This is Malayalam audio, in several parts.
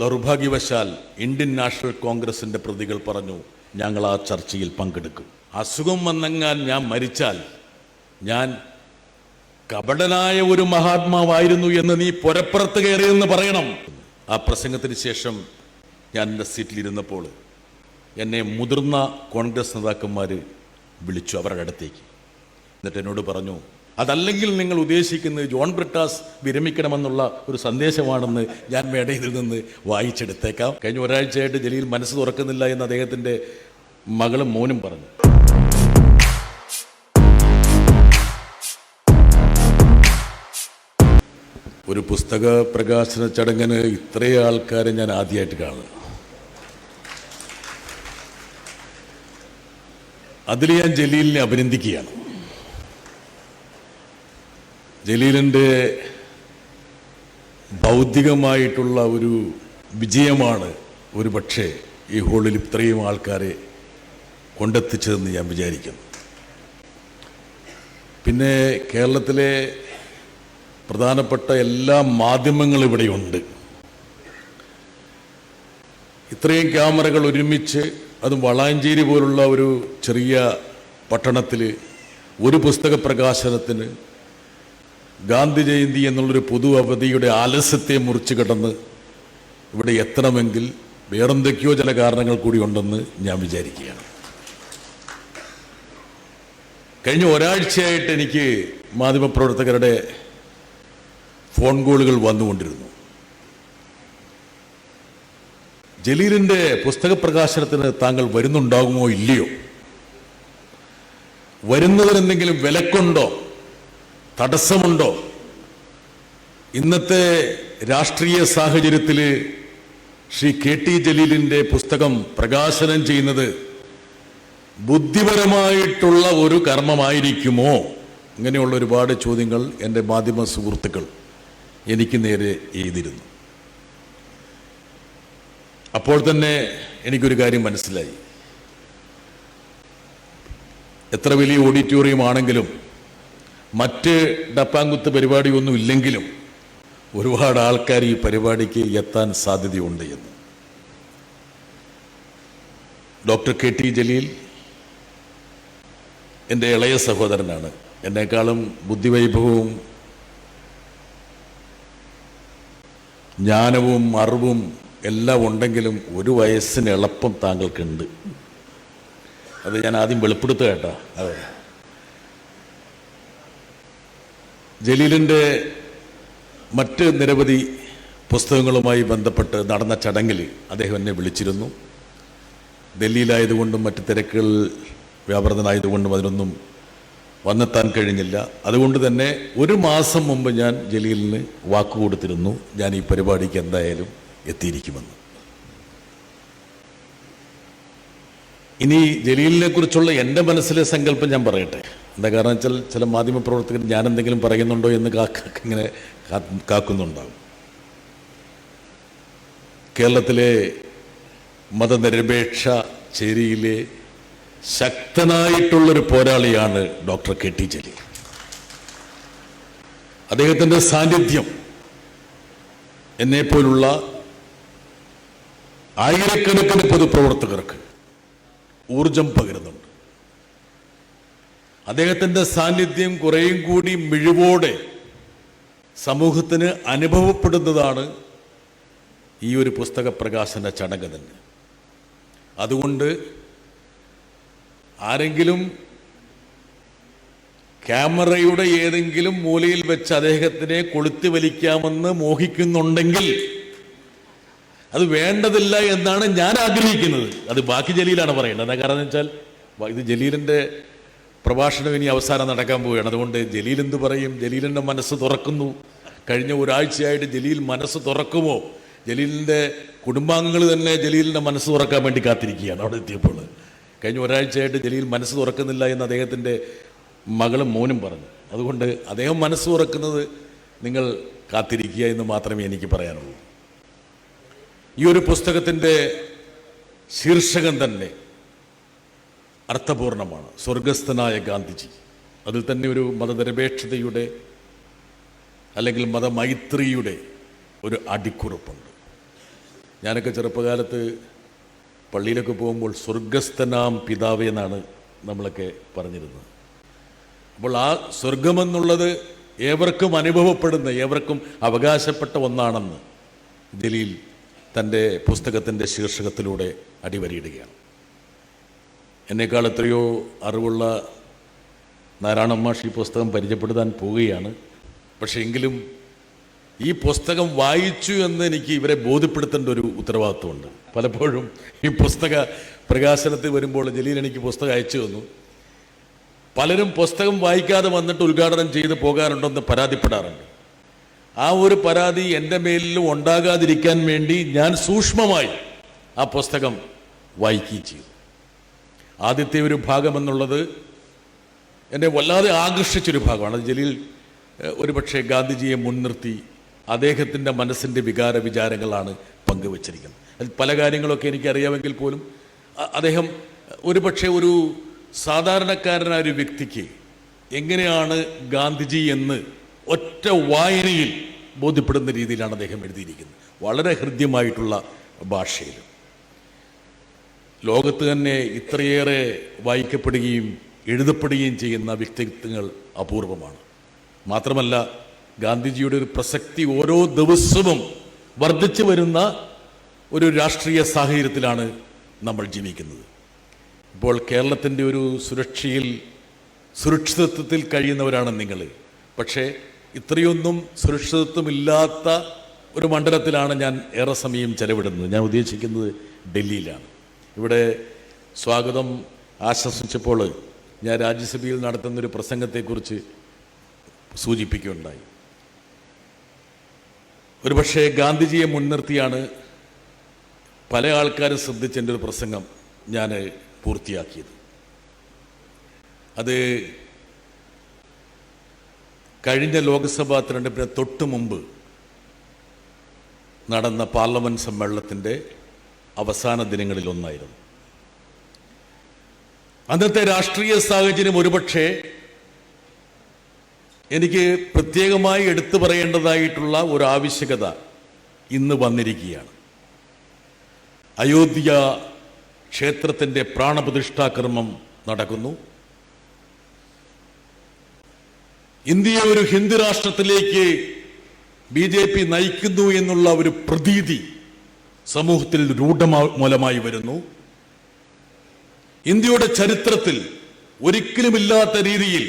ദൗർഭാഗ്യവശാൽ ഇന്ത്യൻ നാഷണൽ കോൺഗ്രസിന്റെ പ്രതികൾ പറഞ്ഞു ഞങ്ങൾ ആ ചർച്ചയിൽ പങ്കെടുക്കും. അസുഖം വന്നെങ്ങാൻ ഞാൻ മരിച്ചാൽ ഞാൻ കപടനായ ഒരു മഹാത്മാവായിരുന്നു എന്ന് നീ പുരപ്പുറത്ത് കയറിയെന്ന് പറയണം. ആ പ്രസംഗത്തിന് ശേഷം ഞാൻ എന്റെ സീറ്റിലിരുന്നപ്പോൾ എന്നെ മുതിർന്ന കോൺഗ്രസ് നേതാക്കന്മാർ വിളിച്ചു അവരുടെ അടുത്തേക്ക്. എന്നിട്ട് എന്നോട് പറഞ്ഞു അതല്ലെങ്കിൽ നിങ്ങൾ ഉദ്ദേശിക്കുന്നത് ജോൺ ബ്രിട്ടാസ് വിരമിക്കണമെന്നുള്ള ഒരു സന്ദേശമാണെന്ന് ഞാൻ മേടയിൽ നിന്ന് വായിച്ചെടുത്തേക്കാം. കഴിഞ്ഞ ഒരാഴ്ചയായിട്ട് ജലീൽ മനസ്സ് തുറക്കുന്നില്ല എന്ന് അദ്ദേഹത്തിന്റെ മകളും മോനും പറഞ്ഞു. ഒരു പുസ്തക പ്രകാശന ചടങ്ങിന് ഇത്രയും ആൾക്കാരെ ഞാൻ ആദ്യമായിട്ട് കാണുന്നു. അതിൽ ഞാൻ ജലീലിനെ അഭിനന്ദിക്കുകയാണ്. ജലീലിന്റെ ബൗദ്ധികമായിട്ടുള്ള ഒരു വിജയമാണ് ഒരു പക്ഷേ ഈ ഹോളിൽ ഇത്രയും ആൾക്കാരെ കൊണ്ടെത്തിച്ചതെന്ന് ഞാൻ വിചാരിക്കുന്നു. പിന്നെ കേരളത്തിലെ പ്രധാനപ്പെട്ട എല്ലാ മാധ്യമങ്ങളും ഇവിടെയുണ്ട്. ഇത്രയും ക്യാമറകൾ ഒരുമിച്ച് അതും വളാഞ്ചേരി പോലുള്ള ഒരു ചെറിയ പട്ടണത്തിൽ ഒരു പുസ്തക പ്രകാശനത്തിന് ഗാന്ധി ജയന്തി എന്നുള്ളൊരു പൊതു അവധിയുടെ ആലസ്യത്തെ മുറിച്ച് കടന്ന് ഇവിടെ എത്തണമെങ്കിൽ വേറെന്തൊക്കെയോ ചില കാരണങ്ങൾ കൂടി ഉണ്ടെന്ന് ഞാൻ വിചാരിക്കുകയാണ്. കഴിഞ്ഞ ഒരാഴ്ചയായിട്ട് എനിക്ക് മാധ്യമപ്രവർത്തകരുടെ ഫോൺ കോളുകൾ വന്നുകൊണ്ടിരുന്നു. ജലീലിന്റെ പുസ്തക പ്രകാശനത്തിന് താങ്കൾ വരുന്നുണ്ടാകുമോ ഇല്ലയോ? വരുന്നതിനെന്തെങ്കിലും വിലക്കുണ്ടോ? തടസ്സമുണ്ടോ? ഇന്നത്തെ രാഷ്ട്രീയ സാഹചര്യത്തിൽ ശ്രീ കെ ടി ജലീലിന്റെ പുസ്തകം പ്രകാശനം ചെയ്യുന്നത് ബുദ്ധിപരമായിട്ടുള്ള ഒരു കർമ്മമായിരിക്കുമോ? ഇങ്ങനെയുള്ള ഒരുപാട് ചോദ്യങ്ങൾ എന്റെ മാധ്യമ സുഹൃത്തുക്കൾ എനിക്ക് നേരെ എഴുതിയിരുന്നു. അപ്പോൾ തന്നെ എനിക്കൊരു കാര്യം മനസ്സിലായി. എത്ര വലിയ ഓഡിറ്റോറിയം ആണെങ്കിലും മറ്റ് ഡപ്പാങ്കുത്ത് പരിപാടിയൊന്നും ഇല്ലെങ്കിലും ഒരുപാട് ആൾക്കാർ ഈ പരിപാടിക്ക് എത്താൻ സാധ്യതയുണ്ട് എന്ന്. ഡോക്ടർ കെ ടി ജലീൽ എന്റെ ഇളയ സഹോദരനാണ്. എന്നെക്കാളും ബുദ്ധിവൈഭവവും ജ്ഞാനവും അറിവും എല്ലാം ഉണ്ടെങ്കിലും ഒരു വയസ്സിന് എളുപ്പം താങ്കൾക്കുണ്ട്. അത് ഞാൻ ആദ്യം വെളിപ്പെടുത്തുക കേട്ടോ. അതെ. ജലീലിന്റെ മറ്റ് നിരവധി പുസ്തകങ്ങളുമായി ബന്ധപ്പെട്ട് നടന്ന ചടങ്ങിൽ അദ്ദേഹം എന്നെ വിളിച്ചിരുന്നു. ഡൽഹിയിലായതുകൊണ്ടും മറ്റ് തിരക്കുകൾ വ്യാപൃതനായതുകൊണ്ടും അതിനൊന്നും വന്നെത്താൻ കഴിഞ്ഞില്ല. അതുകൊണ്ട് തന്നെ ഒരു മാസം മുമ്പ് ഞാൻ ജലീലിന് വാക്ക് കൊടുത്തിരുന്നു. ഞാൻ ഈ പരിപാടിക്ക് എന്തായാലും എത്തിയിരിക്കുമെന്ന്. ഇനി ജലീലിനെ കുറിച്ചുള്ള എന്റെ മനസ്സിലെ സങ്കല്പം ഞാൻ പറയട്ടെ. എന്താ കാരണം വെച്ചാൽ ചില മാധ്യമപ്രവർത്തകർ ഞാൻ എന്തെങ്കിലും പറയുന്നുണ്ടോ എന്ന് ഇങ്ങനെ കാക്കുന്നുണ്ടാകും കേരളത്തിലെ മതനിരപേക്ഷ ചേരിയിലെ ശക്തനായിട്ടുള്ളൊരു പോരാളിയാണ് ഡോക്ടർ കെ ടി ജലീൽ. അദ്ദേഹത്തിന്റെ സാന്നിധ്യം എന്നെപ്പോലുള്ള ആയിരക്കണക്കിന് പൊതുപ്രവർത്തകർക്ക് ഊർജം പകരുന്നുണ്ട്. അദ്ദേഹത്തിന്റെ സാന്നിധ്യം കുറേയും കൂടി മിഴിവോടെ സമൂഹത്തിന് അനുഭവപ്പെടുന്നതാണ് ഈ ഒരു പുസ്തക പ്രകാശന ചടങ്ങ് തന്നെ. അതുകൊണ്ട് ആരെങ്കിലും ക്യാമറയുടെ ഏതെങ്കിലും മൂലയിൽ വെച്ച് അദ്ദേഹത്തിനെ കൊളുത്തി വലിക്കാമെന്ന് മോഹിക്കുന്നുണ്ടെങ്കിൽ അത് വേണ്ടതില്ല എന്നാണ് ഞാൻ ആഗ്രഹിക്കുന്നത്. അത് ബാക്കി ജലീലാണ് പറയുന്നത് കാരണം വെച്ചാൽ ഇത് ജലീലിന്റെ പ്രഭാഷണം ഇനി അവസാനം നടക്കാൻ പോവുകയാണ്. അതുകൊണ്ട് ജലീൽ എന്ത് പറയും? ജലീലിന്റെ മനസ്സ് തുറക്കുന്നു. കഴിഞ്ഞ ഒരാഴ്ചയായിട്ട് ജലീൽ മനസ്സ് തുറക്കുമോ? ജലീലിന്റെ കുടുംബാംഗങ്ങൾ തന്നെ ജലീലിന്റെ മനസ്സ് തുറക്കാൻ വേണ്ടി കാത്തിരിക്കുകയാണ് അവിടെ എത്തിയപ്പോൾ. കഴിഞ്ഞ ഒരാഴ്ചയായിട്ട് ജലീൽ മനസ്സ് തുറക്കുന്നില്ല എന്ന് അദ്ദേഹത്തിന്റെ മകളും മോനും പറഞ്ഞു. അതുകൊണ്ട് അദ്ദേഹം മനസ്സ് തുറക്കുന്നത് നിങ്ങൾ കാത്തിരിക്കുക എന്ന് മാത്രമേ എനിക്ക് പറയാനുള്ളൂ. ഈ ഒരു പുസ്തകത്തിന്റെ ശീർഷകം തന്നെ അർത്ഥപൂർണമാണ്. സ്വർഗസ്ഥനായ ഗാന്ധിജി. അതിൽ തന്നെ ഒരു മതനിരപേക്ഷതയുടെ അല്ലെങ്കിൽ മതമൈത്രിയുടെ ഒരു അടിക്കുറിപ്പുണ്ട്. ഞാനൊക്കെ ചെറുപ്പകാലത്ത് പള്ളിയിലൊക്കെ പോകുമ്പോൾ സ്വർഗസ്ഥനാം പിതാവ് എന്നാണ് നമ്മളൊക്കെ പറഞ്ഞിരുന്നത്. അപ്പോൾ ആ സ്വർഗമെന്നുള്ളത് ഏവർക്കും അനുഭവപ്പെടുന്ന ഏവർക്കും അവകാശപ്പെട്ട ഒന്നാണെന്ന് ജലീൽ തന്റെ പുസ്തകത്തിന്റെ ശീർഷകത്തിലൂടെ അടിവരയിടുകയാണ്. എന്നേക്കാൾ എത്രയോ അറിവുള്ള നാരായണ മാഷ് ഈ പുസ്തകം പരിചയപ്പെടുത്താൻ പോവുകയാണ്. പക്ഷേ എങ്കിലും ഈ പുസ്തകം വായിച്ചു എന്ന് എനിക്ക് ഇവരെ ബോധ്യപ്പെടുത്തേണ്ട ഒരു ഉത്തരവാദിത്വമുണ്ട്. പലപ്പോഴും ഈ പുസ്തക പ്രകാശനത്തിൽ വരുമ്പോൾ ജലീൽ എനിക്ക് പുസ്തകം അയച്ചു തന്നു. പലരും പുസ്തകം വായിക്കാതെ വന്നിട്ട് ഉദ്ഘാടനം ചെയ്ത് പോകാറുണ്ടെന്ന് പരാതിപ്പെടാറുണ്ട്. ആ ഒരു പരാതി എന്റെ മേലിലും ഉണ്ടാകാതിരിക്കാൻ വേണ്ടി ഞാൻ സൂക്ഷ്മമായി ആ പുസ്തകം വായിക്കുകയും ചെയ്തു. ആദ്യത്തെ ഒരു ഭാഗമെന്നുള്ളത് എന്നെ വല്ലാതെ ആകർഷിച്ചൊരു ഭാഗമാണ്. അത് ജലീൽ ഒരുപക്ഷെ ഗാന്ധിജിയെ മുൻനിർത്തി അദ്ദേഹത്തിന്റെ മനസ്സിന്റെ വികാര വിചാരങ്ങളാണ് പങ്കുവച്ചിരിക്കുന്നത്. അതിൽ പല കാര്യങ്ങളൊക്കെ എനിക്കറിയാമെങ്കിൽ പോലും അദ്ദേഹം ഒരുപക്ഷെ ഒരു സാധാരണക്കാരനായ ഒരു വ്യക്തിക്ക് എങ്ങനെയാണ് ഗാന്ധിജി എന്ന് ഒറ്റ വായനയിൽ ബോധ്യപ്പെടുന്ന രീതിയിലാണ് അദ്ദേഹം എഴുതിയിരിക്കുന്നത്. വളരെ ഹൃദ്യമായിട്ടുള്ള ഭാഷയിൽ. ലോകത്ത് തന്നെ ഇത്രയേറെ വായിക്കപ്പെടുകയും എഴുതപ്പെടുകയും ചെയ്യുന്ന വ്യക്തിത്വങ്ങൾ അപൂർവമാണ്. മാത്രമല്ല ഗാന്ധിജിയുടെ ഒരു പ്രസക്തി ഓരോ ദിവസവും വർദ്ധിച്ചു വരുന്ന ഒരു രാഷ്ട്രീയ സാഹചര്യത്തിലാണ് നമ്മൾ ജീവിക്കുന്നത്. ഇപ്പോൾ കേരളത്തിന്റെ ഒരു സുരക്ഷയിൽ സുരക്ഷിതത്വത്തിൽ കഴിയുന്നവരാണ് നിങ്ങൾ. പക്ഷേ ഇത്രയൊന്നും സുരക്ഷിതത്വമില്ലാത്ത ഒരു മണ്ഡലത്തിലാണ് ഞാൻ ഏറെ സമയം ചെലവിടുന്നത്. ഞാൻ ഉദ്ദേശിക്കുന്നത് ഡൽഹിയിലാണ്. ഇവിടെ സ്വാഗതം ആശംസിച്ചപ്പോൾ ഞാൻ രാജ്യസഭയിൽ നടത്തുന്നൊരു പ്രസംഗത്തെക്കുറിച്ച് സൂചിപ്പിക്കുകയുണ്ടായി. ഒരുപക്ഷെ ഗാന്ധിജിയെ മുൻനിർത്തിയാണ് പല ആൾക്കാരും ശ്രദ്ധിച്ച എന്റെ ഒരു പ്രസംഗം ഞാൻ പൂർത്തിയാക്കിയത്. അത് കഴിഞ്ഞ ലോക്സഭാ തിരഞ്ഞെടുപ്പിന് തൊട്ട് മുമ്പ് നടന്ന പാർലമെന്റ് സമ്മേളനത്തിന്റെ അവസാന ദിനങ്ങളിൽ ഒന്നായിരുന്നു. അന്നത്തെ രാഷ്ട്രീയ സാഹചര്യം ഒരുപക്ഷെ എനിക്ക് പ്രത്യേകമായി എടുത്തു പറയേണ്ടതായിട്ടുള്ള ഒരു ആവശ്യകത ഇന്ന് വന്നിരിക്കുകയാണ്. അയോധ്യ ക്ഷേത്രത്തിന്റെ പ്രാണപ്രതിഷ്ഠാക്രമം നടക്കുന്നു. ഇന്ത്യയെ ഒരു ഹിന്ദു രാഷ്ട്രത്തിലേക്ക് ബി ജെ പി നയിക്കുന്നു എന്നുള്ള ഒരു പ്രതീതി സമൂഹത്തിൽ രൂഢമൂലമായി വരുന്നു. ഇന്ത്യയുടെ ചരിത്രത്തിൽ ഒരിക്കലുമില്ലാത്ത രീതിയിൽ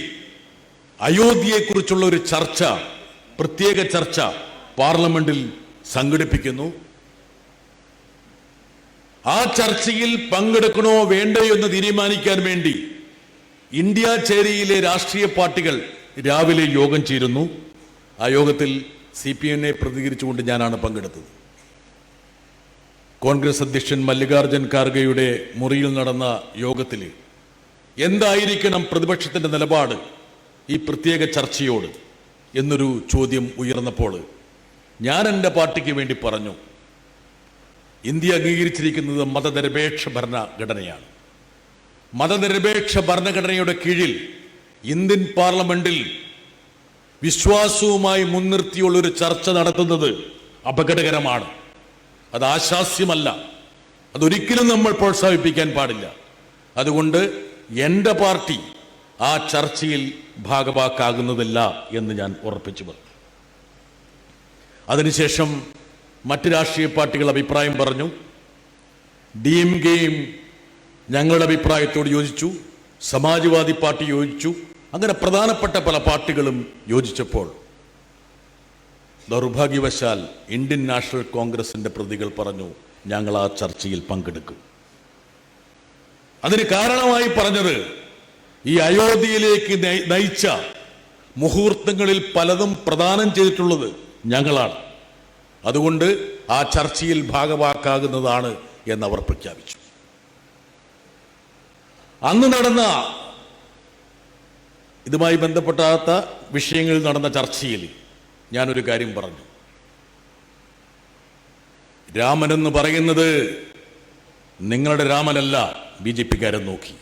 അയോധ്യയെക്കുറിച്ചുള്ള ഒരു ചർച്ച പ്രത്യേക ചർച്ച പാർലമെന്റിൽ സംഘടിപ്പിക്കുന്നു. ആ ചർച്ചയിൽ പങ്കെടുക്കണോ വേണ്ടയോ എന്ന് തീരുമാനിക്കാൻ വേണ്ടി ഇന്ത്യ ചേരിയിലെ രാഷ്ട്രീയ പാർട്ടികൾ രാവിലെ യോഗം ചേരുന്നു. ആ യോഗത്തിൽ സി പി എമ്മിനെ പ്രതികരിച്ചുകൊണ്ട് ഞാനാണ് പങ്കെടുത്തത്. കോൺഗ്രസ് അധ്യക്ഷൻ മല്ലികാർജുൻ ഖാർഗെയുടെ മുറിയിൽ നടന്ന യോഗത്തിൽ എന്തായിരിക്കണം പ്രതിപക്ഷത്തിന്റെ നിലപാട് ഈ പ്രത്യേക ചർച്ചയോട് എന്നൊരു ചോദ്യം ഉയർന്നപ്പോൾ ഞാൻ എന്റെ പാർട്ടിക്ക് വേണ്ടി പറഞ്ഞു. ഇന്ത്യ അംഗീകരിച്ചിരിക്കുന്നത് മതനിരപേക്ഷ ഭരണഘടനയാണ്. മതനിരപേക്ഷ ഭരണഘടനയുടെ കീഴിൽ ഇന്ത്യൻ പാർലമെന്റിൽ വിശ്വാസവുമായി മുൻനിർത്തിയുള്ളൊരു ചർച്ച നടത്തുന്നത് അപകടകരമാണ്. അത് ആശാസ്യമല്ല. അതൊരിക്കലും നമ്മൾ പ്രോത്സാഹിപ്പിക്കാൻ പാടില്ല. അതുകൊണ്ട് എന്റെ പാർട്ടി ആ ചർച്ചയിൽ ഭാഗവാക്കാകുന്നതില്ല എന്ന് ഞാൻ ഉറപ്പിച്ചു പറഞ്ഞു. അതിനുശേഷം മറ്റ് രാഷ്ട്രീയ പാർട്ടികൾ അഭിപ്രായം പറഞ്ഞു. ഡി എം കെയും ഞങ്ങളുടെ അഭിപ്രായത്തോട് യോജിച്ചു. സമാജ്വാദി പാർട്ടി യോജിച്ചു. അങ്ങനെ പ്രധാനപ്പെട്ട പല പാർട്ടികളും യോജിച്ചപ്പോൾ ദൗർഭാഗ്യവശാൽ ഇന്ത്യൻ നാഷണൽ കോൺഗ്രസിന്റെ പ്രതികൾ പറഞ്ഞു ഞങ്ങൾ ആ ചർച്ചയിൽ പങ്കെടുക്കും. അതിന് കാരണമായി പറഞ്ഞത് ഈ അയോധ്യയിലേക്ക് നയി- നയിച്ച മുഹൂർത്തങ്ങളിൽ പലതും പ്രദാനം ചെയ്തിട്ടുള്ളത് ഞങ്ങളാണ്. അതുകൊണ്ട് ആ ചർച്ചയിൽ ഭാഗവാക്കാകുന്നതാണ് എന്നവർ പ്രഖ്യാപിച്ചു. അന്ന് നടന്ന ഇതുമായി ബന്ധപ്പെട്ടാത്ത വിഷയങ്ങളിൽ നടന്ന ചർച്ചയിൽ ഞാനൊരു കാര്യം പറഞ്ഞു. രാമനെന്ന് പറയുന്നത് നിങ്ങളുടെ രാമനല്ല ബി ജെ പിക്കാരൻ നോക്കി.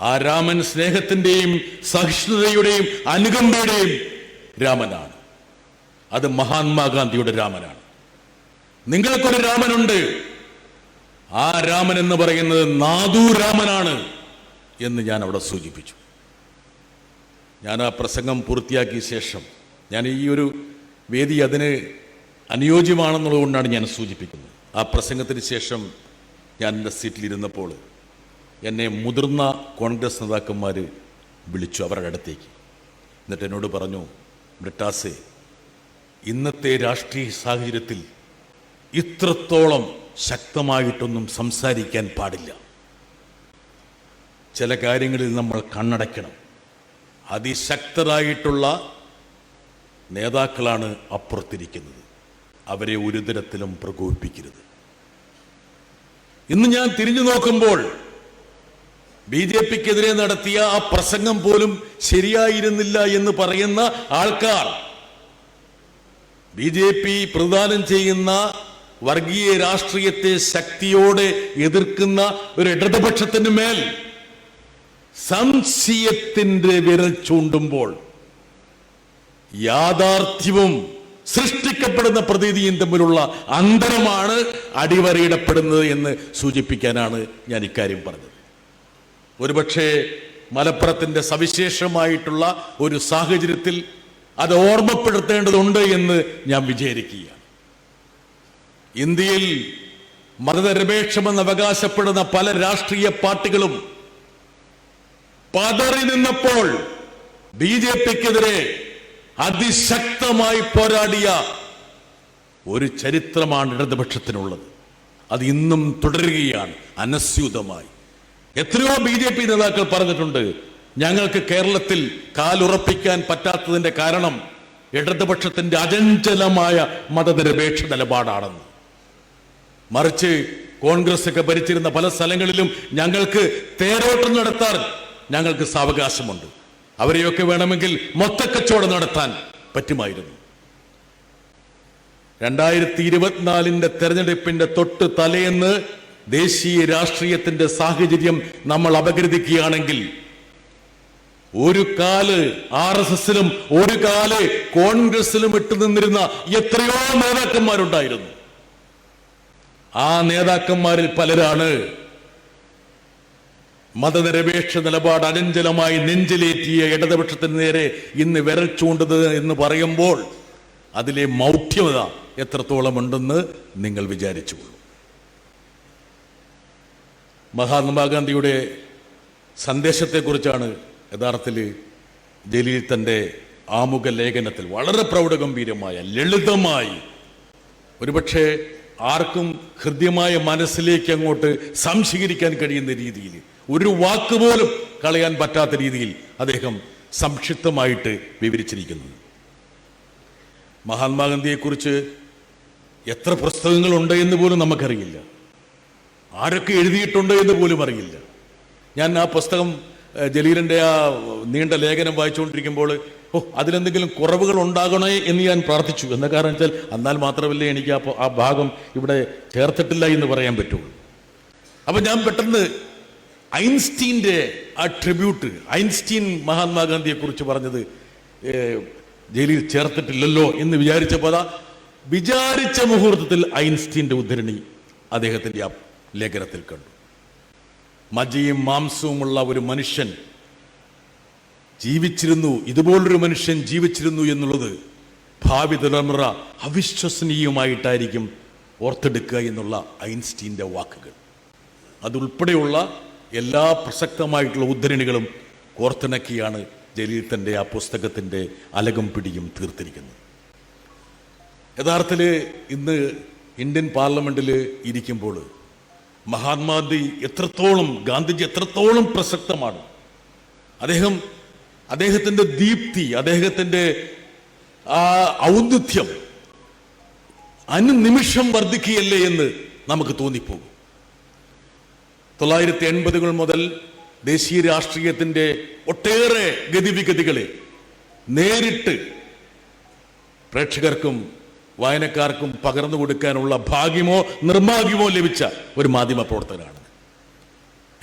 ആ രാമൻ സ്നേഹത്തിന്റെയും സഹിഷ്ണുതയുടെയും അനുകമ്പയുടെയും രാമനാണ്. അത് മഹാത്മാഗാന്ധിയുടെ രാമനാണ്. നിങ്ങൾക്കൊരു രാമനുണ്ട്. ആ രാമൻ എന്ന് പറയുന്നത് നാദൂ രാമനാണ് എന്ന് ഞാൻ അവിടെ സൂചിപ്പിച്ചു. ഞാൻ ആ പ്രസംഗം പൂർത്തിയാക്കിയ ശേഷം ഞാൻ ഈ ഒരു വേദി അതിന് അനുയോജ്യമാണെന്നുള്ളതുകൊണ്ടാണ് ഞാൻ സൂചിപ്പിക്കുന്നത്. ആ പ്രസംഗത്തിന് ശേഷം ഞാൻ എന്റെ സീറ്റിലിരുന്നപ്പോൾ എന്നെ മുതിർന്ന കോൺഗ്രസ് നേതാക്കന്മാർ വിളിച്ചു അവരുടെ അടുത്തേക്ക്. എന്നിട്ട് എന്നോട് പറഞ്ഞു ബ്രിട്ടാസെ ഇന്നത്തെ രാഷ്ട്രീയ സാഹചര്യത്തിൽ ഇത്രത്തോളം ശക്തമായിട്ടൊന്നും സംസാരിക്കാൻ പാടില്ല. ചില കാര്യങ്ങളിൽ നമ്മൾ കണ്ണടയ്ക്കണം. അതിശക്തരായിട്ടുള്ള നേതാക്കളാണ് അപ്പുറത്തിരിക്കുന്നത്. അവരെ ഒരു തരത്തിലും പ്രകോപിപ്പിക്കരുത്. ഇന്ന് ഞാൻ തിരിഞ്ഞു നോക്കുമ്പോൾ ബി ജെ പിക്കെതിരെ നടത്തിയ ആ പ്രസംഗം പോലും ശരിയായിരുന്നില്ല എന്ന് പറയുന്ന ആൾക്കാർ ബി ജെ പി പ്രദാനം ചെയ്യുന്ന വർഗീയ രാഷ്ട്രീയത്തെ ശക്തിയോടെ എതിർക്കുന്ന ഒരു ഇടതുപക്ഷത്തിന് മേൽ സംശയത്തിന്റെ വിരൽ ചൂണ്ടുമ്പോൾ യാഥാർത്ഥ്യവും സൃഷ്ടിക്കപ്പെടുന്ന പ്രതീതിയും തമ്മിലുള്ള അന്തരമാണ് അടിവരയിടപ്പെടുന്നത് എന്ന് സൂചിപ്പിക്കാനാണ് ഞാൻ ഇക്കാര്യം പറഞ്ഞത്. ഒരുപക്ഷെ മലപ്പുറത്തിന്റെ സവിശേഷമായിട്ടുള്ള ഒരു സാഹചര്യത്തിൽ അത് ഓർമ്മപ്പെടുത്തേണ്ടതുണ്ട് എന്ന് ഞാൻ വിചാരിക്കുകയാണ്. ഇന്ത്യയിൽ മതനിരപേക്ഷമെന്ന് അവകാശപ്പെടുന്ന പല രാഷ്ട്രീയ പാർട്ടികളും പതറി നിന്നപ്പോൾ ബി ജെ പിക്കെതിരെ അതിശക്തമായി പോരാടിയ ഒരു ചരിത്രമാണ് ഇടതുപക്ഷത്തിനുള്ളത്. അത് ഇന്നും തുടരുകയാണ് അനസ്യൂതമായി. എത്രയോ ബി ജെ പി നേതാക്കൾ പറഞ്ഞിട്ടുണ്ട് ഞങ്ങൾക്ക് കേരളത്തിൽ കാലുറപ്പിക്കാൻ പറ്റാത്തതിന്റെ കാരണം ഇടതുപക്ഷത്തിന്റെ അചഞ്ചലമായ മതനിരപേക്ഷ നിലപാടാണെന്ന്. മറിച്ച് കോൺഗ്രസ് ഒക്കെ ഭരിച്ചിരുന്ന പല സ്ഥലങ്ങളിലും ഞങ്ങൾക്ക് തേരോട്ടം നടത്താൻ ഞങ്ങൾക്ക് സാവകാശമുണ്ട്. അവരെയൊക്കെ വേണമെങ്കിൽ മൊത്തക്കച്ചവടം നടത്താൻ പറ്റുമായിരുന്നു. രണ്ടായിരത്തി ഇരുപത്തിനാലിന്റെ തെരഞ്ഞെടുപ്പിന്റെ തൊട്ട് തലേന്ന് ദേശീയ രാഷ്ട്രീയത്തിന്റെ സാഹചര്യം നമ്മൾ അപഗ്രഥിക്കുകയാണെങ്കിൽ ഒരു കാൽ ആർ എസ് എസിലും ഒരു കാൽ കോൺഗ്രസിലും ഇട്ടു നിന്നിരുന്ന എത്രയോ നേതാക്കന്മാരുണ്ടായിരുന്നു. ആ നേതാക്കന്മാരിൽ പലരാണ് മതനിരപേക്ഷ നിലപാട് അചഞ്ചലമായി നെഞ്ചിലേറ്റിയ ഇടതുപക്ഷത്തിന് നേരെ ഇന്ന് വിരൽ ചൂണ്ടത് എന്ന് പറയുമ്പോൾ അതിലെ മൗഢ്യമത എത്രത്തോളം ഉണ്ടെന്ന് നിങ്ങൾ വിചാരിച്ചുകൊള്ളൂ മഹാത്മാഗാന്ധിയുടെ സന്ദേശത്തെക്കുറിച്ചാണ് യഥാർത്ഥത്തിൽ ജലീൽ തന്റെ ആമുഖ ലേഖനത്തിൽ വളരെ പ്രൗഢഗംഭീരമായ ലളിതമായി ഒരുപക്ഷെ ആർക്കും ഹൃദ്യമായ മനസ്സിലേക്ക് അങ്ങോട്ട് സംശീകരിക്കാൻ കഴിയുന്ന രീതിയിൽ ഒരു വാക്ക് പോലും കളയാൻ പറ്റാത്ത രീതിയിൽ അദ്ദേഹം സംക്ഷിപ്തമായിട്ട് വിവരിച്ചിരിക്കുന്നത് മഹാത്മാഗാന്ധിയെക്കുറിച്ച് എത്ര പുസ്തകങ്ങളുണ്ട് എന്ന് പോലും നമുക്കറിയില്ല. ആരൊക്കെ എഴുതിയിട്ടുണ്ട് എന്ന് പോലും അറിയില്ല. ഞാൻ ആ പുസ്തകം ജലീലിന്റെ ആ നീണ്ട ലേഖനം വായിച്ചുകൊണ്ടിരിക്കുമ്പോൾ ഓ അതിലെന്തെങ്കിലും കുറവുകൾ ഉണ്ടാകണേ എന്ന് ഞാൻ പ്രാർത്ഥിച്ചു. എന്ന കാരണം വെച്ചാൽ എന്നാൽ മാത്രമല്ലേ എനിക്ക് ആ ഭാഗം ഇവിടെ ചേർത്തിട്ടില്ല എന്ന് പറയാൻ പറ്റുള്ളൂ. അപ്പം ഞാൻ പെട്ടെന്ന് ഐൻസ്റ്റീന്റെ ആ ട്രിബ്യൂട്ട് ഐൻസ്റ്റീൻ മഹാത്മാഗാന്ധിയെ കുറിച്ച് പറഞ്ഞത് ജയിലിൽ ചേർത്തിട്ടില്ലല്ലോ എന്ന് വിചാരിച്ചപ്പോൾ അതാ വിചാരിച്ച മുഹൂർത്തത്തിൽ ഐൻസ്റ്റീന്റെ ഉദ്ധരണി അദ്ദേഹത്തിന്റെ ആ ലേഖനത്തിൽ കണ്ടു. മജയും മാംസവുമുള്ള ഒരു മനുഷ്യൻ ജീവിച്ചിരുന്നു ഇതുപോലൊരു മനുഷ്യൻ ജീവിച്ചിരുന്നു എന്നുള്ളത് ഭാവി തലമുറ അവിശ്വസനീയമായിട്ടായിരിക്കും ഓർത്തെടുക്കുക എന്നുള്ള ഐൻസ്റ്റീന്റെ വാക്കുകൾ. അതുൾപ്പെടെയുള്ള എല്ലാ പ്രസക്തമായിട്ടുള്ള ഉദ്ധരണികളും കോർത്തിണക്കിയാണ് ജലീൽ തന്റെ ആ പുസ്തകത്തിന്റെ അലകം പിടിയും തീർത്തിരിക്കുന്നത്. യഥാർത്ഥത്തിൽ ഇന്ന് ഇന്ത്യൻ പാർലമെന്റിൽ ഇരിക്കുമ്പോൾ മഹാത്മാഗാന്ധി എത്രത്തോളം ഗാന്ധിജി എത്രത്തോളം പ്രസക്തമാണ്. അദ്ദേഹം അദ്ദേഹത്തിന്റെ ദീപ്തി അദ്ദേഹത്തിന്റെ ആ ഔന്നിത്യം അനുനിമിഷം വർദ്ധിക്കുകയല്ലേ എന്ന് നമുക്ക് തോന്നിപ്പോകും. തൊള്ളായിരത്തി എൺപതുകൾ മുതൽ ദേശീയ രാഷ്ട്രീയത്തിന്റെ ഒട്ടേറെ ഗതിവിഗതികളെ നേരിട്ട് പ്രേക്ഷകർക്കും വായനക്കാർക്കും പകർന്നു കൊടുക്കാനുള്ള ഭാഗ്യമോ നിർഭാഗ്യമോ ലഭിച്ച ഒരു മാധ്യമ പ്രവർത്തകനാണ്.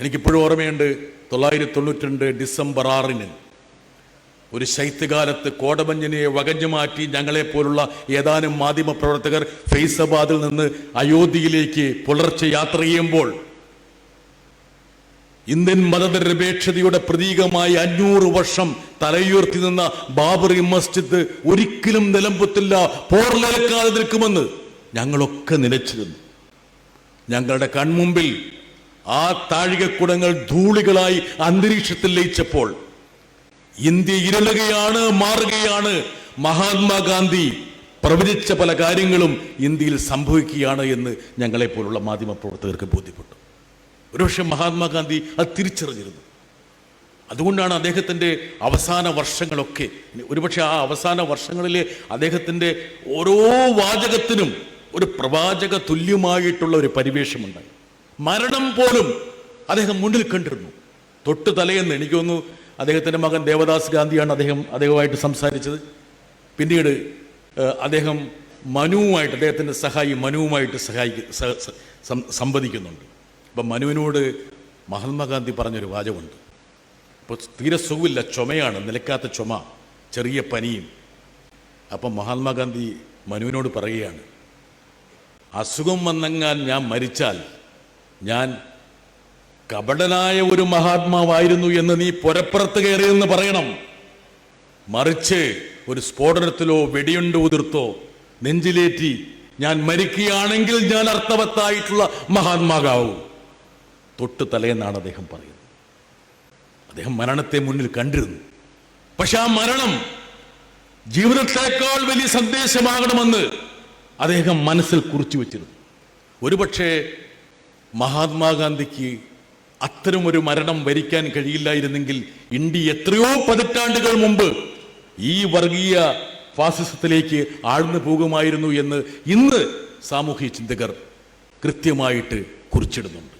എനിക്കിപ്പോഴും ഓർമ്മയുണ്ട് തൊള്ളായിരത്തി തൊണ്ണൂറ്റി രണ്ട് ഡിസംബർ ആറിന് ഒരു ശൈത്യകാലത്ത് കോടമഞ്ഞിനെ വകഞ്ഞു മാറ്റി ഞങ്ങളെപ്പോലുള്ള ഏതാനും മാധ്യമ പ്രവർത്തകർ ഫൈസബാദിൽ നിന്ന് അയോധ്യയിലേക്ക് പുലർച്ചെ യാത്ര ചെയ്യുമ്പോൾ ഇന്ത്യൻ മതനിരപേക്ഷതയുടെ പ്രതീകമായി അഞ്ഞൂറ് വർഷം തലയുയർത്തി നിന്ന ബാബറി മസ്ജിദ് ഒരിക്കലും നിലമ്പത്തില്ല പോർലക്കാതെ നിൽക്കുമെന്ന് ഞങ്ങളൊക്കെ നിലച്ചിരുന്നു ഞങ്ങളുടെ കൺമുമ്പിൽ ആ താഴികക്കുടങ്ങൾ ധൂളികളായി അന്തരീക്ഷത്തിൽ ലയിച്ചപ്പോൾ ഇന്ത്യ ഇരളുകയാണ് മാറുകയാണ്. മഹാത്മാഗാന്ധി പ്രവചിച്ച പല കാര്യങ്ങളും ഇന്ത്യയിൽ സംഭവിക്കുകയാണ് എന്ന് ഞങ്ങളെപ്പോലുള്ള മാധ്യമപ്രവർത്തകർക്ക് ബോധ്യപ്പെട്ടു. ഒരുപക്ഷെ മഹാത്മാഗാന്ധി അത് തിരിച്ചറിഞ്ഞിരുന്നു. അതുകൊണ്ടാണ് അദ്ദേഹത്തിന്റെ അവസാന വർഷങ്ങളൊക്കെ ഒരുപക്ഷെ ആ അവസാന വർഷങ്ങളിലെ അദ്ദേഹത്തിന്റെ ഓരോ വാചകത്തിനും ഒരു പ്രവാചക തുല്യമായിട്ടുള്ള ഒരു പരിവേഷമുണ്ടായി. മരണം പോലും അദ്ദേഹം മുന്നിൽ കണ്ടിരുന്നു. തൊട്ട് തലയെന്ന് എനിക്ക് തോന്നുന്നു അദ്ദേഹത്തിന്റെ മകൻ ദേവദാസ് ഗാന്ധിയാണ് അദ്ദേഹം അദ്ദേഹമായിട്ട് സംസാരിച്ചത്. പിന്നീട് അദ്ദേഹം മനുവുമായിട്ട് അദ്ദേഹത്തിന്റെ സഹായി മനുവുമായിട്ട് സഹായിക്ക സംവദിക്കുന്നുണ്ട്. അപ്പം മനുവിനോട് മഹാത്മാഗാന്ധി പറഞ്ഞൊരു വാചകമുണ്ട്. ഇപ്പോൾ തീരെ സുഖമില്ല ചുമയാണ് നിലക്കാത്ത ചുമ ചെറിയ പനിയും. അപ്പം മഹാത്മാഗാന്ധി മനുവിനോട് പറയുകയാണ് അസുഖം വന്നെങ്ങാൻ ഞാൻ മരിച്ചാൽ ഞാൻ കപടനായ ഒരു മഹാത്മാവായിരുന്നു എന്ന് നീ പുരപ്പുറത്ത് കയറിയെന്ന് പറയണം. മറിച്ച് ഒരു സ്ഫോടനത്തിലോ വെടിയുണ്ടോ ഉതിർത്തോ നെഞ്ചിലേറ്റി ഞാൻ മരിക്കുകയാണെങ്കിൽ ഞാൻ അർത്ഥവത്തായിട്ടുള്ള മഹാത്മാകാവൂ തൊട്ട് തലേന്നാണ് അദ്ദേഹം പറയുന്നത്. അദ്ദേഹം മരണത്തെ മുന്നിൽ കണ്ടിരുന്നു. പക്ഷെ ആ മരണം ജീവിതത്തെക്കാൾ വലിയ സന്ദേശമാകണമെന്ന് അദ്ദേഹം മനസ്സിൽ കുറിച്ചു വച്ചിരുന്നു. ഒരുപക്ഷെ മഹാത്മാഗാന്ധിക്ക് അത്തരമൊരു മരണം വരിക്കാൻ കഴിയില്ലായിരുന്നെങ്കിൽ ഇന്ത്യ എത്രയോ പതിറ്റാണ്ടുകൾ മുമ്പ് ഈ വർഗീയ ഫാസിസത്തിലേക്ക് ആഴ്ന്നു പോകുമായിരുന്നു എന്ന് ഇന്ന് സാമൂഹ്യ ചിന്തകർ കൃത്യമായിട്ട് കുറിച്ചിടുന്നുണ്ട്.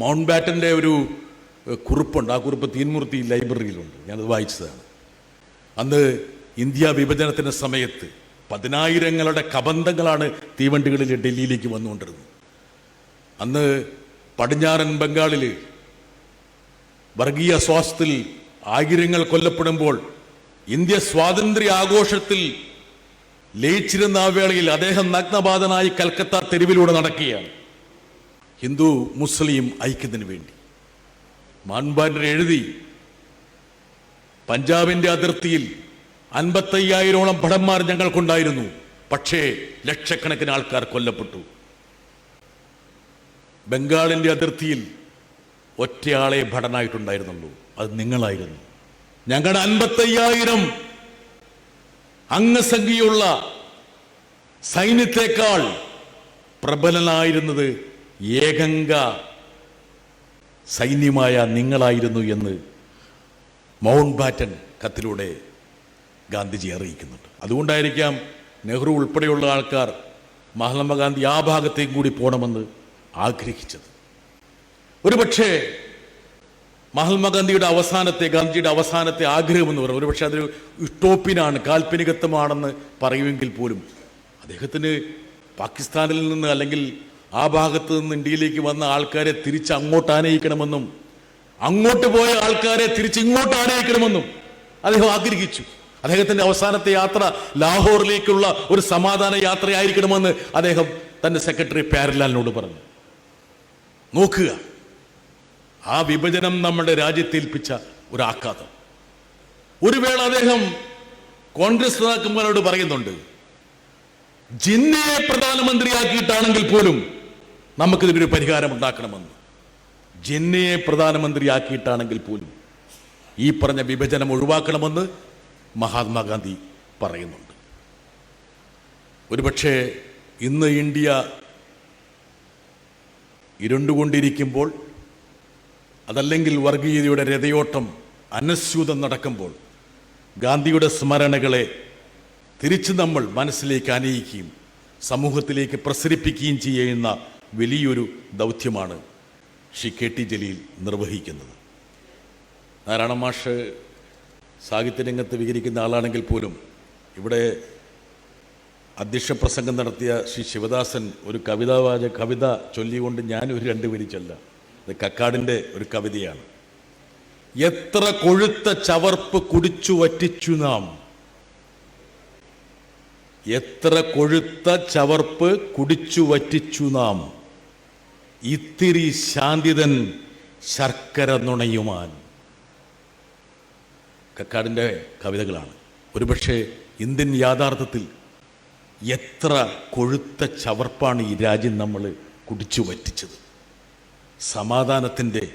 മൗണ്ട് ബാറ്റന്റെ ഒരു കുറിപ്പുണ്ട്. ആ കുറിപ്പ് തീൻമൂർത്തി ലൈബ്രറിയിലുണ്ട്. ഞാനത് വായിച്ചതാണ്. അന്ന് ഇന്ത്യ വിഭജനത്തിന്റെ സമയത്ത് പതിനായിരങ്ങളുടെ കബന്ധങ്ങളാണ് തീവണ്ടികളിൽ ഡൽഹിയിലേക്ക് വന്നുകൊണ്ടിരുന്നത്. അന്ന് പടിഞ്ഞാറൻ ബംഗാളിൽ വർഗീയ സ്വാസ്ഥത്തിൽ ആയിരങ്ങൾ കൊല്ലപ്പെടുമ്പോൾ ഇന്ത്യ സ്വാതന്ത്ര്യ ആഘോഷത്തിൽ ലയിച്ചിരുന്ന ആ വേളയിൽ അദ്ദേഹം നഗ്നബാധനായി കൽക്കത്ത തെരുവിലൂടെ നടക്കുകയാണ്. ഹിന്ദു മുസ്ലിം ഐക്യത്തിന് വേണ്ടി. മാൻബാൻഡർ എഴുതി പഞ്ചാബിന്റെ അതിർത്തിയിൽ അൻപത്തയ്യായിരോളം ഭടന്മാർ ഞങ്ങൾക്കുണ്ടായിരുന്നു. പക്ഷേ ലക്ഷക്കണക്കിന് ആൾക്കാർ കൊല്ലപ്പെട്ടു. ബംഗാളിന്റെ അതിർത്തിയിൽ ഒറ്റയാളെ ഭടനായിട്ടുണ്ടായിരുന്നുള്ളൂ. അത് നിങ്ങളായിരുന്നു. ഞങ്ങളുടെ അൻപത്തയ്യായിരം അംഗസംഖ്യയുള്ള സൈന്യത്തെക്കാൾ പ്രബലനായിരുന്നത് ഏകങ്ക സൈന്യമായ നിങ്ങളായിരുന്നു എന്ന് മൗണ്ട് ബാറ്റൻ കത്തിലൂടെ ഗാന്ധിജി അറിയിക്കുന്നുണ്ട്. അതുകൊണ്ടായിരിക്കാം നെഹ്റു ഉൾപ്പെടെയുള്ള ആൾക്കാർ മഹാത്മാഗാന്ധി ആ ഭാഗത്തേക്കും കൂടി പോകണമെന്ന് ആഗ്രഹിച്ചത്. ഒരുപക്ഷേ മഹാത്മാഗാന്ധിയുടെ അവസാനത്തെ ഗാന്ധിജിയുടെ അവസാനത്തെ ആഗ്രഹമെന്ന് പറയുന്നത് ഒരുപക്ഷെ അതൊരു ഇഷ്ടോപ്പിനാണ് കാൽപ്പനികത്വമാണെന്ന് പറയുമെങ്കിൽ പോലും അദ്ദേഹത്തിന് പാകിസ്ഥാനിൽ നിന്ന് അല്ലെങ്കിൽ ആ ഭാഗത്ത് നിന്ന് ഇന്ത്യയിലേക്ക് വന്ന ആൾക്കാരെ തിരിച്ച് അങ്ങോട്ട് ആനയിക്കണമെന്നും അങ്ങോട്ട് പോയ ആൾക്കാരെ തിരിച്ച് ഇങ്ങോട്ട് ആനയിക്കണമെന്നും അദ്ദേഹം ആഗ്രഹിച്ചു. അദ്ദേഹത്തിന്റെ അവസാനത്തെ യാത്ര ലാഹോറിലേക്കുള്ള ഒരു സമാധാന യാത്രയായിരിക്കണമെന്ന് അദ്ദേഹം തന്റെ സെക്രട്ടറി പാരലാലിനോട് പറഞ്ഞു. നോക്കുക ആ വിഭജനം നമ്മുടെ രാജ്യത്തെ ഏൽപ്പിച്ച ഒരു ആഘാതം. ഒരു വേള അദ്ദേഹം കോൺഗ്രസ് നേതാക്കന്മാരോട് പറയുന്നുണ്ട് ജിന്നയെ പ്രധാനമന്ത്രിയാക്കിയിട്ടാണെങ്കിൽ പോലും നമുക്കിതിനൊരു പരിഹാരം ഉണ്ടാക്കണമെന്ന്. ജിന്നയെ പ്രധാനമന്ത്രിയാക്കിയിട്ടാണെങ്കിൽ പോലും ഈ പറഞ്ഞ വിഭജനം ഒഴിവാക്കണമെന്ന് മഹാത്മാഗാന്ധി പറയുന്നുണ്ട്. ഒരുപക്ഷെ ഇന്ന് ഇന്ത്യ ഇരുണ്ടുകൊണ്ടിരിക്കുമ്പോൾ അതല്ലെങ്കിൽ വർഗീയതയുടെ രഥയോട്ടം അനസ്യൂതം നടക്കുമ്പോൾ ഗാന്ധിയുടെ സ്മരണകളെ തിരിച്ച് നമ്മൾ മനസ്സിലേക്ക് അനയിക്കുകയും സമൂഹത്തിലേക്ക് പ്രസരിപ്പിക്കുകയും ചെയ്യുന്ന വലിയൊരു ദൗത്യമാണ് ശ്രീ കെ ടി ജലീൽ നിർവഹിക്കുന്നത്. നാരായണ മാഷ് സാഹിത്യരംഗത്ത് വിഹരിക്കുന്ന ആളാണെങ്കിൽ പോലും ഇവിടെ അധ്യക്ഷ പ്രസംഗം നടത്തിയ ശ്രീ ശിവദാസൻ ഒരു കവിതാവാച കവിത ചൊല്ലിക്കൊണ്ട് ഞാൻ ഒരു രണ്ട് വരി ചൊല്ല. അത് കക്കാടിന്റെ ഒരു കവിതയാണ്. എത്ര കൊഴുത്ത ചവർപ്പ് കുടിച്ചു വറ്റിച്ചു നാം. എത്ര കൊഴുത്ത ചവർപ്പ് കുടിച്ചു വറ്റിച്ചു നാം. ഇത്തിരി ശാന്തിതൻ ശർക്കര നുണയുമാൻ. കക്കാടിന്റെ കവിതകളാണ്. ഒരുപക്ഷെ ഇന്ത്യൻ യാഥാർത്ഥ്യത്തിൽ എത്ര കൊഴുത്ത ചവർപ്പാണ് ഈ രാജ്യം നമ്മൾ കുടിച്ചു വറ്റിച്ചത്. സമാധാനത്തിന്റെ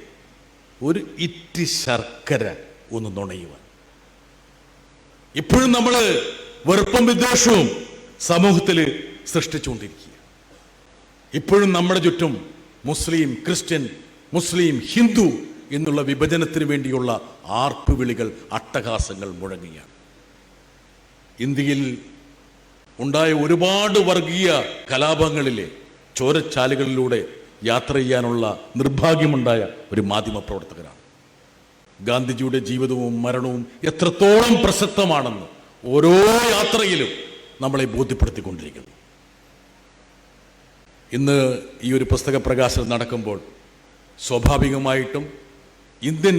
ഒരു ഇറ്റി ശർക്കര ഒന്ന് നുണയുവാൻ. ഇപ്പോഴും നമ്മൾ വെറുപ്പും വിദ്വേഷവും സമൂഹത്തിൽ സൃഷ്ടിച്ചുകൊണ്ടിരിക്കുക ഇപ്പോഴും നമ്മുടെ ചുറ്റും മുസ്ലിം ക്രിസ്ത്യൻ മുസ്ലിം ഹിന്ദു എന്നുള്ള വിഭജനത്തിന് വേണ്ടിയുള്ള ആർപ്പുവിളികൾ അട്ടഹാസങ്ങൾ മുഴങ്ങിയാണ്. ഇന്ത്യയിൽ ഉണ്ടായ ഒരുപാട് വർഗീയ കലാപങ്ങളിലെ ചോരച്ചാലുകളിലൂടെ യാത്ര ചെയ്യാനുള്ള നിർഭാഗ്യമുണ്ടായ ഒരു മാധ്യമ പ്രവർത്തകനാണ് ഗാന്ധിജിയുടെ ജീവിതവും മരണവും എത്രത്തോളം പ്രസക്തമാണെന്ന് ഓരോ യാത്രയിലും നമ്മളെ ബോധ്യപ്പെടുത്തിക്കൊണ്ടിരിക്കുന്നു. ഇന്ന് ഈ ഒരു പുസ്തക പ്രകാശനം നടക്കുമ്പോൾ സ്വാഭാവികമായിട്ടും ഇന്ത്യൻ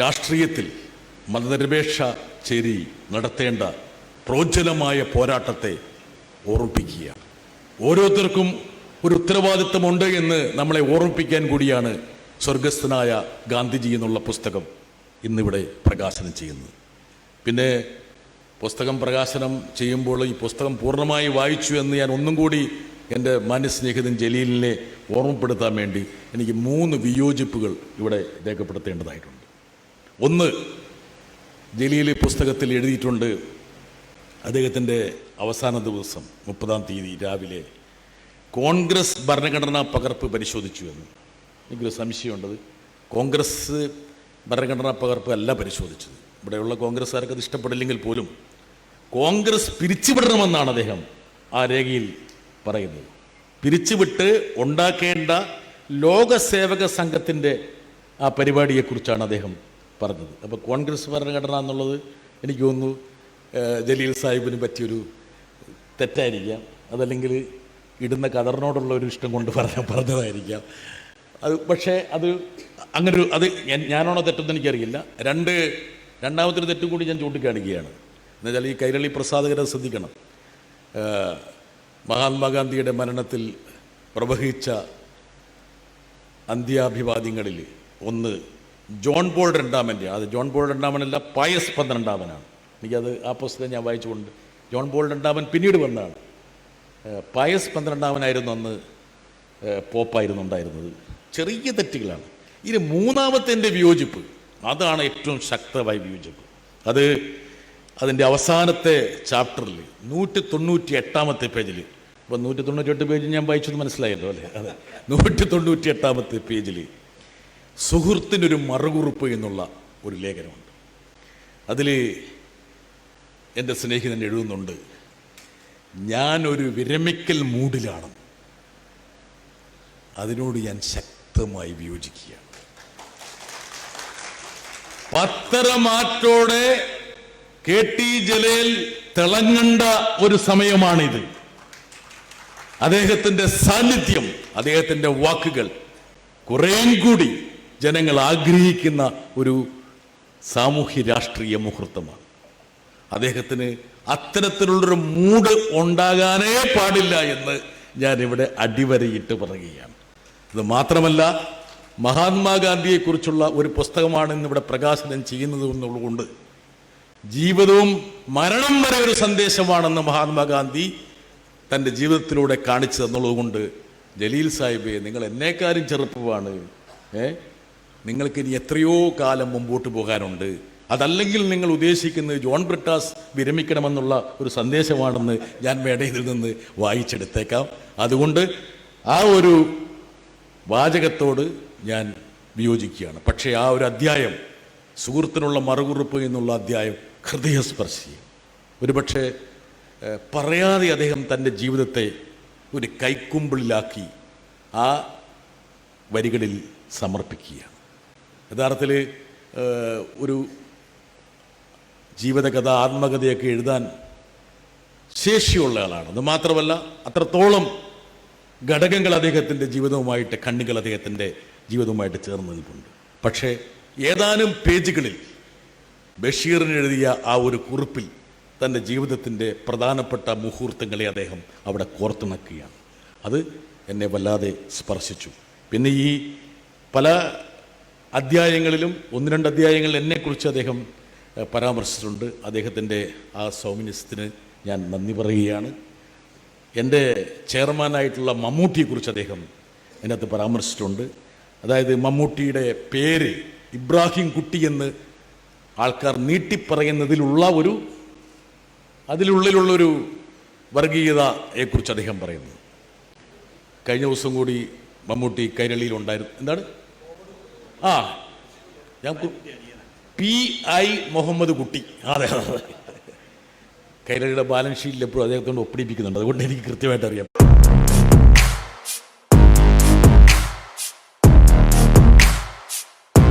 രാഷ്ട്രീയത്തിൽ മതനിരപേക്ഷ ചേരി നടത്തേണ്ട പ്രോജ്വലമായ പോരാട്ടത്തെ ഓർമ്മിപ്പിക്കുക. ഓരോരുത്തർക്കും ഒരു ഉത്തരവാദിത്തമുണ്ട് എന്ന് നമ്മളെ ഓർമ്മിപ്പിക്കാൻ കൂടിയാണ് സ്വർഗസ്ഥനായ ഗാന്ധിജി എന്നുള്ള പുസ്തകം ഇന്നിവിടെ പ്രകാശനം ചെയ്യുന്നത്. പിന്നെ പുസ്തകം പ്രകാശനം ചെയ്യുമ്പോൾ ഈ പുസ്തകം പൂർണമായി വായിച്ചു എന്ന് ഞാൻ ഒന്നും കൂടി എന്റെ മാന്യസ്നേഹിതൻ ജലീലിനെ ഓർമ്മപ്പെടുത്താൻ വേണ്ടി എനിക്ക് മൂന്ന് വിയോജിപ്പുകൾ ഇവിടെ രേഖപ്പെടുത്തേണ്ടതായിട്ടുണ്ട്. ഒന്ന് ജലീൽ പുസ്തകത്തിൽ എഴുതിയിട്ടുണ്ട് അദ്ദേഹത്തിന്റെ അവസാന ദിവസം മുപ്പതാം തീയതി രാവിലെ. കോൺഗ്രസ് ഭരണഘടനാ പകർപ്പ് പരിശോധിച്ചു എന്ന്. എനിക്കൊരു സംശയമുണ്ടത്. കോൺഗ്രസ് ഭരണഘടനാ പകർപ്പ് അല്ല പരിശോധിച്ചത്. ഇവിടെയുള്ള കോൺഗ്രസ്സുകാർക്ക് അത് ഇഷ്ടപ്പെടില്ലെങ്കിൽ പോലും കോൺഗ്രസ് പിരിച്ചുവിടണമെന്നാണ് അദ്ദേഹം ആ രേഖയിൽ പറയുന്നത്. പിരിച്ചുവിട്ട് ഉണ്ടാക്കേണ്ട ലോകസേവക സംഘത്തിന്റെ ആ പരിപാടിയെക്കുറിച്ചാണ് അദ്ദേഹം പറഞ്ഞത്. അപ്പോൾ കോൺഗ്രസ് ഭരണഘടന എന്നുള്ളത് എനിക്ക് തോന്നുന്നു ജലീൽ സാഹിബിന് പറ്റിയൊരു തെറ്റായിരിക്കാം. അതല്ലെങ്കിൽ ഇടുന്ന കതറിനോടുള്ള ഒരു ഇഷ്ടം കൊണ്ട് പറഞ്ഞ പറഞ്ഞതായിരിക്കാം. അത് പക്ഷേ അത് അങ്ങനൊരു അത് ഞാനാണോ തെറ്റെന്ന് എനിക്കറിയില്ല. രണ്ട് രണ്ടാമത്തൊരു തെറ്റും കൂടി ഞാൻ ചൂണ്ടിക്കാണിക്കുകയാണ്. എന്നുവെച്ചാൽ ഈ കൈരളി പ്രസാദകരെ ശ്രദ്ധിക്കണം. മഹാത്മാഗാന്ധിയുടെ മരണത്തിൽ പ്രവഹിച്ച അന്ത്യാഭിവാദ്യങ്ങളിൽ ഒന്ന് ജോൺ പോൾ രണ്ടാമന്റെ അത് ജോൺ പോൾ രണ്ടാമനല്ല പയസ് പന്ത്രണ്ടാമനാണ്. എനിക്കത് ആ പുസ്തകം ഞാൻ വായിച്ചുകൊണ്ട് ജോൺ പോൾ രണ്ടാമൻ പിന്നീട് വന്നതാണ്. പായസ് പന്ത്രണ്ടാമനായിരുന്നു അന്ന് പോപ്പായിരുന്നു ഉണ്ടായിരുന്നത്. ചെറിയ തെറ്റുകളാണ്. ഇനി മൂന്നാമത്തെ വിയോജിപ്പ് അതാണ് ഏറ്റവും ശക്തമായ വിയോജിപ്പ്. അത് അതിന്റെ അവസാനത്തെ ചാപ്റ്ററിൽ നൂറ്റി തൊണ്ണൂറ്റി എട്ടാമത്തെ പേജിൽ. അപ്പോൾ നൂറ്റി തൊണ്ണൂറ്റി എട്ട് പേജ് ഞാൻ വായിച്ചത് മനസ്സിലായല്ലോ അല്ലേ? അതെ. നൂറ്റി തൊണ്ണൂറ്റി എട്ടാമത്തെ പേജിൽ സുഹൃത്തിനൊരു മറുകുറിപ്പ് എന്നുള്ള ഒരു ലേഖനമുണ്ട്. അതിൽ എന്റെ സ്നേഹിതൻ എഴുതുന്നുണ്ട് ഞാനൊരു വിരമിക്കൽ മൂഡിലാണ് അതിനോട് ഞാൻ ശക്തമായി വിയോജിക്കുകയാണ്. പത്തരമാറ്റോടെ കെ ടി ജലേൽ തിളങ്ങണ്ട ഒരു സമയമാണിത്. അദ്ദേഹത്തിന്റെ സാന്നിധ്യം അദ്ദേഹത്തിന്റെ വാക്കുകൾ കുറേം കൂടി ജനങ്ങൾ ആഗ്രഹിക്കുന്ന ഒരു സാമൂഹ്യ രാഷ്ട്രീയ മുഹൂർത്തമാണ്. അദ്ദേഹത്തിന് അത്തരത്തിലുള്ളൊരു മൂഡ് ഉണ്ടാകാനേ പാടില്ല എന്ന് ഞാൻ ഇവിടെ അടിവരയിട്ട് പറയുകയാണ്. ഇത് മാത്രമല്ല മഹാത്മാഗാന്ധിയെക്കുറിച്ചുള്ള ഒരു പുസ്തകമാണ് ഇന്നിവിടെ പ്രകാശനം ചെയ്യുന്നത് എന്നുള്ളതുകൊണ്ട് ജീവിതവും മരണം വരെ ഒരു സന്ദേശമാണെന്ന് മഹാത്മാഗാന്ധി തന്റെ ജീവിതത്തിലൂടെ കാണിച്ചു തന്നുള്ളതുകൊണ്ട് ജലീൽ സാഹിബെ നിങ്ങൾ എന്നേക്കാരും ചെറുപ്പമാണ്. ഏ? നിങ്ങൾക്ക് ഇനി എത്രയോ കാലം മുമ്പോട്ട് പോകാനുണ്ട്. അതല്ലെങ്കിൽ നിങ്ങൾ ഉദ്ദേശിക്കുന്നത് ജോൺ ബ്രിട്ടാസ് വിരമിക്കണമെന്നുള്ള ഒരു സന്ദേശമാണെന്ന് ഞാൻ മേടയിൽ നിന്ന് വായിച്ചെടുത്തേക്കാം. അതുകൊണ്ട് ആ ഒരു വാചകത്തോട് ഞാൻ വിയോജിക്കുകയാണ്. പക്ഷേ ആ ഒരു അധ്യായം സുഹൃത്തിനുള്ള മറുകുറിപ്പ് എന്നുള്ള അധ്യായം ഹൃദയസ്പർശി ഒരുപക്ഷെ പറയാതെ അദ്ദേഹം തന്റെ ജീവിതത്തെ ഒരു കൈക്കുമ്പിളിലാക്കി ആ വരികളിൽ സമർപ്പിക്കുകയാണ്. യഥാർത്ഥത്തിൽ ഒരു ജീവിതകഥ ആത്മകഥയൊക്കെ എഴുതാൻ ശേഷിയുള്ള ആളാണ്. അത് മാത്രമല്ല അത്രത്തോളം ഘടകങ്ങൾ അദ്ദേഹത്തിന്റെ ജീവിതവുമായിട്ട് കണ്ണുകൾ അദ്ദേഹത്തിന്റെ ജീവിതവുമായിട്ട് ചേർന്ന് നിൽപ്പുണ്ട്. പക്ഷേ ഏതാനും പേജുകളിൽ ബഷീറിന് എഴുതിയ ആ ഒരു കുറിപ്പിൽ തന്റെ ജീവിതത്തിന്റെ പ്രധാനപ്പെട്ട മുഹൂർത്തങ്ങളെ അദ്ദേഹം അവിടെ കോർത്തിണക്കുകയാണ്. അത് എന്നെ വല്ലാതെ സ്പർശിച്ചു. പിന്നെ ഈ പല അധ്യായങ്ങളിലും ഒന്ന് രണ്ട് അധ്യായങ്ങളിൽ എന്നെക്കുറിച്ച് അദ്ദേഹം പരാമർശിച്ചിട്ടുണ്ട്. അദ്ദേഹത്തിന്റെ ആ സൗമ്യസ്യത്തിന് ഞാൻ നന്ദി പറയുകയാണ്. എന്റെ ചെയർമാനായിട്ടുള്ള മമ്മൂട്ടിയെക്കുറിച്ച് അദ്ദേഹം അതിനകത്ത് പരാമർശിച്ചിട്ടുണ്ട്. അതായത് മമ്മൂട്ടിയുടെ പേര് ഇബ്രാഹിം കുട്ടി എന്ന് ആൾക്കാർ നീട്ടിപ്പറയുന്നതിലുള്ള ഒരു അതിലുള്ളിലുള്ളൊരു വർഗീയതയെക്കുറിച്ച് അദ്ദേഹം പറയുന്നു. കഴിഞ്ഞ ദിവസം കൂടി മമ്മൂട്ടി കൈരളിയിലുണ്ടായിരുന്നു എന്താണ്? ആ ഞാൻ പി ഐ മുഹമ്മദ് കുട്ടി. അതെ കൈരളിയുടെ ബാലൻസ് ഷീറ്റിൽ എപ്പോഴും അദ്ദേഹത്തോട് ഒപ്പിടിപ്പിക്കുന്നുണ്ട്. അതുകൊണ്ട് എനിക്ക് കൃത്യമായിട്ട് അറിയാം.